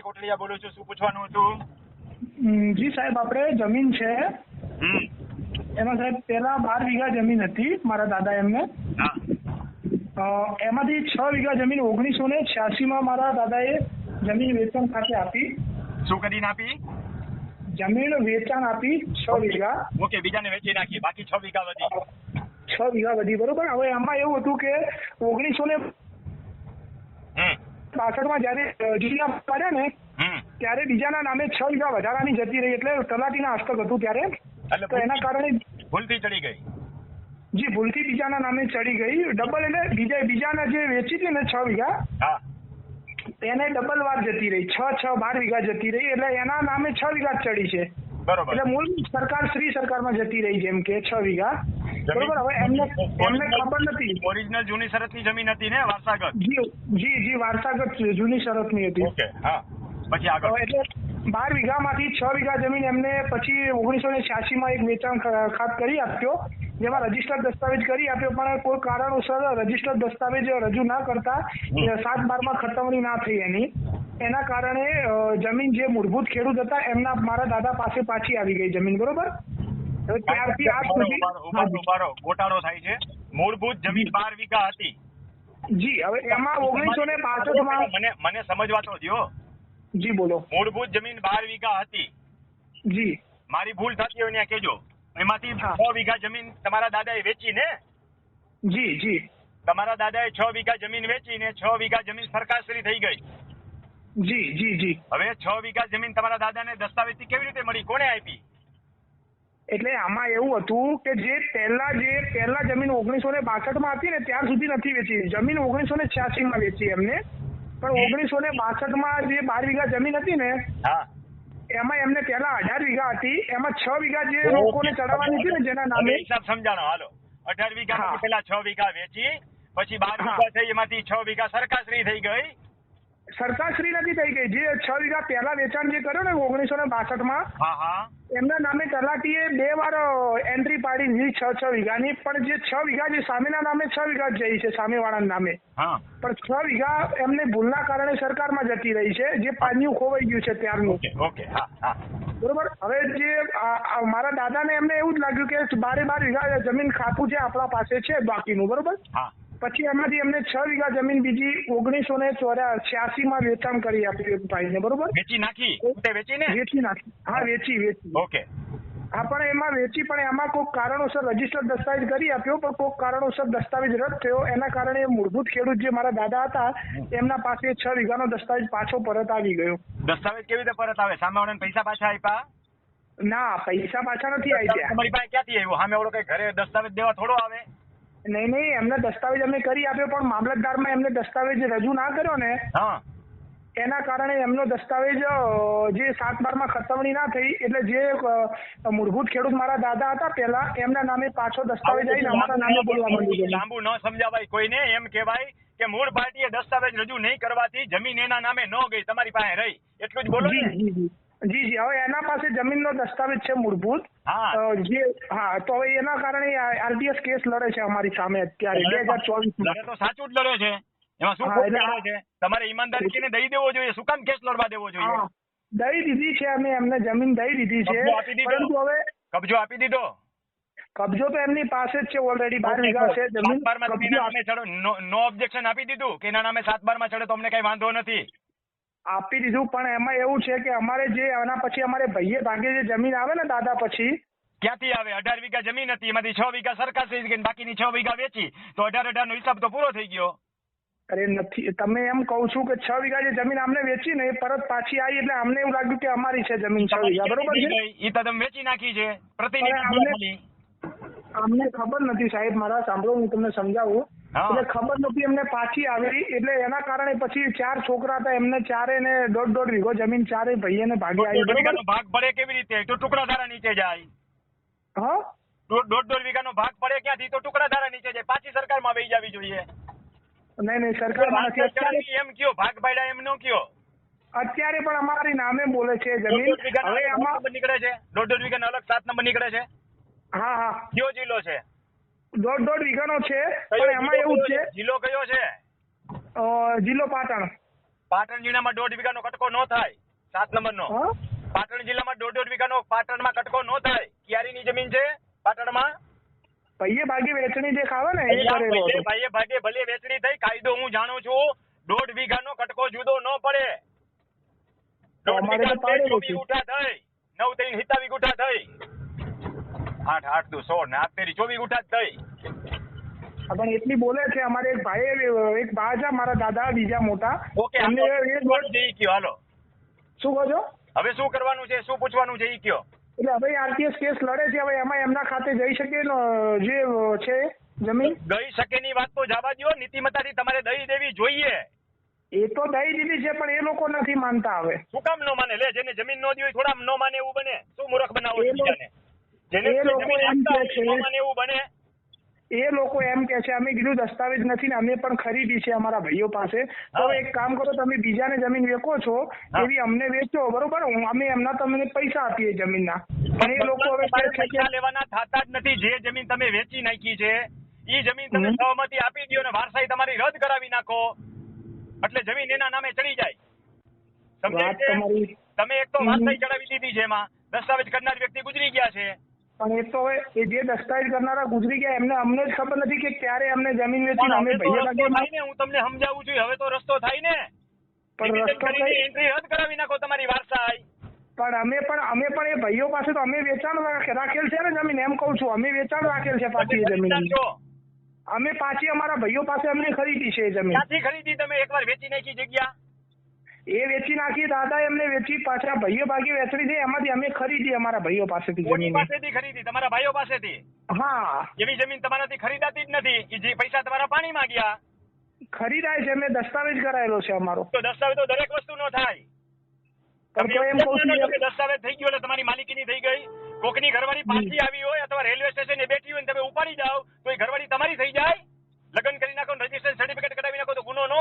ભીખાભાઈ કોટડિયા બોલું છું શું પૂછવાનું હતું? જી સાહેબ આપણે જમીન છે. એમાં સાહેબ પેલા બાર વીઘા જમીન હતી મારા દાદા એમને. એમાંથી છ વીઘા જમીન ઓગણીસો ને છ્યાસીમાં મારા દાદાએ જમીન વેચાણ ખાતે આપી. શું કરીને આપી? જમીન વેચાણ આપી છ વીઘા. ઓકે બીજાને વેચી નાખી. બાકી છ વીઘા વધી. છ વીઘા વધી બરોબર? હવે એમાં એવું હતું કે ઓગણીસો ને બાસઠમાં જયારે રજીના પડ્યા ને ત્યારે બીજાના નામે છ વીઘા વધારાની જતી રહી એટલે તલાટીના હસ્તક હતું ત્યારે. તો એના કારણે ભૂલથી ચડી ગઈ. જી ભૂલથી બીજાના નામે ચડી ગઈ. ડબલ એટલે બીજા બીજાના જે વેચી હતી ને છ વીઘા એને ડબલ વાર જતી રહી. છ છ બાર વીઘા જતી રહી. એટલે એના નામે છ વીઘા ચડી છે. બરોબર. એટલે મૂળ સરકાર શ્રી સરકારમાં જતી રહી જેમ કે છ વીઘા. બરોબર હવે એમને એમને ખબર નથી. ઓરિજિનલ જૂની શરતની જમીન હતી ને વારસાગત? જી જી જી વારસાગત જૂની શરતની હતી. ઓકે હા. પછી આગળ. એટલે બાર વીઘામાંથી છ વીઘા જમીન એમને પછી ઓગણીસો ને છ્યાસીમાં એક વેચાણ ખાત કરી આપ્યો જેમાં રજીસ્ટર્ડ દસ્તાવેજ કરી આપ્યો પણ કોઈ કારણોસર રજીસ્ટર્ડ દસ્તાવેજ રજૂ ના કરતા સાત બારમાં ખતમણી ના થઈ એની. એના કારણે જમીન જે મૂળભૂત ખેડૂત હતા એમના મારા દાદા પાસે પાછી આવી ગઈ જમીન બરોબર? ત્યારથી આજ સુધી. ગોટાળો થાય છે. મૂળભૂત જમીન બાર વીઘા હતી. જી હવે એમાં ઓગણીસો ને બાસઠમાં મને મને સમજવા તો દ્યો. જી બોલો. મૂળભૂત જમીન બાર વીઘા હતી. જી. મારી ભૂલ થતી હોય ત્યાં કેજો એમાંથી છ વીઘા જમીન તમારા દાદાએ વેચી ને? જી જી. તમારા દાદાએ છ વીઘા જમીન વેચીને છ વીઘા જમીન સરકારશ્રી થઈ ગઈ. જી જી જી. હવે છ વીઘા જમીન તમારા દાદાને દસ્તાવેજથી કેવી રીતે મળી? કોને આપી? એટલે આમાં એવું હતું કે જે પહેલા જે પહેલા જમીન ઓગણીસો ને બાસઠમાં હતી ને ત્યાર સુધી નથી વેચી. જમીન ઓગણીસો ને છ્યાસીમાં વેચી એમને. પણ ઓગણીસો ને બાસઠમાં જે બાર વીઘા જમીન હતી ને એમાં એમને પહેલા અઢાર વીઘા હતી. એમાં છ વીઘા જે લોકોને ચડાવવાની હતી ને જેના નામે હિસાબ સમજાણો. હાલો. અઢાર વીઘા પહેલા છ વીઘા વેચી પછી બાર વીઘા થઈ એમાંથી છ વીઘા સરકારશ્રી થઈ ગઈ. સરકારશ્રી નથી થઈ ગઈ. જે છ વીઘા પહેલા વેચાણ જે કર્યો ને ઓગણીસો ને બાસઠમાં હા હા. એમના નામે તલાટીએ બે વાર એન્ટ્રી પાડી દીધી છ છ વીઘાની. પણ જે છ વીઘા જે સામેના નામે છ વીઘા જઈ છે સામેવાળાના નામે. પણ છ વીઘા એમને ભૂલના કારણે સરકારમાં જતી રહી છે. જે પાન્યું ખોવાઈ ગયું છે ત્યારનું. ઓકે બરોબર? હવે જે મારા દાદાને એમને એવું જ લાગ્યું કે બારે બાર વીઘા જમીન ખાતું છે આપણા પાસે છે બાકીનું. બરોબર? હા. પછી એમાંથી એમને છ વીઘા જમીન બીજી ઓગણીસો ને છ્યાસી માં વેચાણ કરી આપ્યું એક ભાઈને બરોબર? વેચી નાખી? પોતે વેચી નાખી. હા વેચી વેચી. ઓકે. હા પણ એમાં વેચી પણ એમાં કોઈક કારણોસર રજીસ્ટર્ડ દસ્તાવેજ કરી આપ્યો પણ કોઈક કારણોસર દસ્તાવેજ રદ થયો. એના કારણે મૂળભૂત ખેડૂત જે મારા દાદા હતા એમના પાસે છ વીઘાનો દસ્તાવેજ પાછો પરત આવી ગયો. દસ્તાવેજ કેવી રીતે પરત આવે? સામેવાળાને પૈસા પાછા આપ્યા? ના પૈસા પાછા નથી આવી તમારી પાસે ક્યાંથી આવ્યું? સામેવાળો કઈ ઘરે દસ્તાવેજ દેવા થોડો આવે. નહીં નહીં એમને દસ્તાવેજ અમે કરી આપ્યો પણ મામલતદારમાં એમને દસ્તાવેજ રજૂ ના કર્યો ને હા. એના કારણે એમનો દસ્તાવેજ જે સાત બારમાં ખતવણી ના થઈ એટલે જે મૂળભૂત ખેડૂત મારા દાદા હતા પહેલા એમના નામે પાછો દસ્તાવેજ આવીને અમારા નામે બોલવા માંડી ગયો લાંબુ ન સમજાવાય કોઈને એમ કહેવાય કે મૂળ પાર્ટીએ દસ્તાવેજ રજૂ નહીં કરવાથી જમીન એના નામે ન ગઈ તમારી પાસે રહી. એટલું જ બોલો ને. જી જી. હવે એના પાસે જમીનનો દસ્તાવેજ છે મૂળભૂત. હા. જે હા તો હવે એના કારણે આરટીએસ કેસ લડે છે અમારી સામે અત્યારે બે હજાર ચોવીસ લડે તો સાચું જ લડે છે. એમાં શું ખોટ લડે છે? તમારે ઈમાનદારીને દઈ દેવો જોઈએ. શું કામ કેસ લડવા દેવો જોઈએ? દઈ દીધી છે અમે એમને જમીન દઈ દીધી છે? પરંતુ હવે કબજો આપી દીધો? કબજો તો એમની પાસે જ છે ઓલરેડી બાર વીઘા છે જમીન. બારમાં નો ઓબ્જેક્શન આપી દીધું? કે એના નામે સાત બારમાં ચડે તો અમને કઈ વાંધો નથી. આપી દીધું. પણ એમાં એવું છે કે અમારે જે આના પછી અમારે ભાઈએ ભાગે જે જમીન આવે ને દાદા પછી ક્યાંથી આવે? અઢાર વીઘા જમીન હતી. એમાંથી છ વીઘા સરકાર થઈ ગઈ બાકીની છ વીઘા વેચી. તો અઢાર અઢાર નો હિસાબ તો પૂરો થઈ ગયો. અરે નથી. તમે એમ કહું છું કે છ વીઘા જે જમીન અમને વેચી ને એ પરત પાછી આવી એટલે અમને એવું લાગ્યું કે અમારી છે જમીન છ વીઘા. બરોબર છે? એ તો તમે વેચી નાખી છે. પ્રતિનિધિ અમને- ખબર નથી સાહેબ. મારા સાંભળો હું તમને સમજાવું. એટલે ખબર નથી એમને પાછી આવી. એટલે એના કારણે પછી ચાર છોકરા હતા. એમને ચારે ને દોઢ દોઢ વીઘો જમીન ચારે ભાઈને ભાગી આવી બરોબર ભાગ પડે કેવી રીતે? તો ટુકડા ધારા નીચે જાય. હા? દોઢ દોઢ વીઘા નો ભાગ પડે ક્યાંથી? તો ટુકડા ધારા નીચે જાય. પાછી સરકારમાં વહી જવી જોઈએ. નહીં નહીં સરકારમાં અત્યારે એમ કયો? ભાગ પાડ્યા એમ નો કયો? અત્યારે પણ અમારી નામે બોલે છે જમીન. હવે એમાં નીકળે છે? દોઢ દોઢ વીઘા અલગ સાત નંબર નીકળે છે? હા હા. કયો જિલ્લો છે? દોઢ દોઢ વીઘાનો છે પણ એમાં એવું છે. જિલ્લો કયો છે? જિલ્લો પાટણ. પાટણ જિલ્લામાં દોઢ વીઘાનો કટકો ન થાય. સાત નંબરનો. પાટણ જિલ્લામાં દોઢ દોઢ વીઘાનો પાટણમાં કટકો ન થાય. કિયારીની જમીન છે પાટણમાં? ભાઈએ ભાગે વેચણી જે ખાવે ને એ કરેલો ભાઈએ ભાગે ભલે વેચણી થઈ કાયદો હું જાણું છું દોઢ વીઘાનો કટકો જુદો ન પડે. દોઢ વીઘા. ગુઠા થઈ નવ ત્રણ સિત્તાવીસ ગુઠા આઠ આઠ દુ સોળ ને આઠ તેરી ચોવીસ ગુઠા જ થઈ પણ એટલી બોલે છે અમારે એક ભાઈ એક બા છે મારા દાદા બીજા મોટા. ઓકે એમને એ કયો? હાલો. શું કહો છો? હવે શું કરવાનું છે? શું પૂછવાનું છે એ કયો? એટલે હવે આરટીએસ કેસ લડે છે હવે એમાં એમના ખાતે જઈ શકે જે છે જમીન? ગઈ શકે ની વાત તો જવા દો નીતિમત્તા થી તમારે દઈ દેવી જોઈએ. એ તો દઈ દીધી છે પણ એ લોકો નથી માનતા હવે. શું કામ નો માને? લે જેને જમીન નો દી હોય થોડા નો માને એવું બને. શું મૂર્ખ બનાવો બીજાને? જેને એ લોકો એમ કે છે અમે કીધું દસ્તાવેજ નથી ને અમે પણ ખરીદી છે અમારા ભાઈઓ પાસે. તો એક કામ કરો તમે બીજાને જમીન વેચો છો એવી અમને વેચો બરોબર? અમે એમના તમને પૈસા આપીએ જમીનના. પણ એ લોકો હવે પૈસા લેવાના થતા જ નથી. જે જમીન તમે વેચી નાખી છે એ જમીન તમે હમ. સહમતી આપી દો ને વારસાઈ તમારી રદ કરાવી નાખો. એટલે જમીન એના નામે ચડી જાય. સમજાય છે? તમે એક તો. વારસાઈ ચડાવી દીધી છે એમાં. દસ્તાવેજ કરનાર વ્યક્તિ ગુજરી ગયા છે. પણ એ તો હવે એ જે દસ્તાવેજ કરનારા ગુજરી ગયા એમને અમને જ ખબર નથી કે ક્યારે અમને જમીન વેચી અમે ભાઈ હું તમને સમજાવું છું હવે તો રસ્તો થાય ને. પણ રસ્તો એન્ટ્રી રદ કરાવી નાખો તમારી વારસાઈ પણ અમે પણ અમે પણ એ ભાઈઓ પાસે તો અમે વેચાણ રાખેલ છે ને જમીન એમ કહું છું અમે વેચાણ રાખેલ છે પાછી જમીન અમે પાછી અમારા ભાઈઓ પાસે અમને ખરીદી છે જમીન. ખરીદી તમે? એકવાર વેચી નાખી જગ્યા. એ વેચી નાખી દાદા એમને વેચી પાછા ભાઈઓ ભાગી વેચવી છે. એમાંથી અમે ખરીદી અમારા ભાઈઓ પાસેથી જમીન. પાસેથી ખરીદી? તમારા ભાઈઓ પાસેથી? હા. એવી જમીન તમારાથી ખરીદાતી જ નથી. જે પૈસા તમારા પાણીમાં ગયા. ખરીદાય છે મેં દસ્તાવેજ કરાયેલો છે અમારો. તો દસ્તાવેજ તો દરેક વસ્તુ નો થાય. દસ્તાવેજ થઈ ગયો એટલે તમારી માલિકી માલિકીની થઈ ગઈ? કોકની ઘરવાળી પાછી આવી હોય અથવા રેલવે એ બેઠી હોય તમે ઉપાડી જાઓ તો એ ઘરવાળી તમારી થઈ જાય? લગ્ન કરી નાખો રજીસ્ટ્રેશન સર્ટિફિકેટ કઢાવી નાખો તો ગુનો નો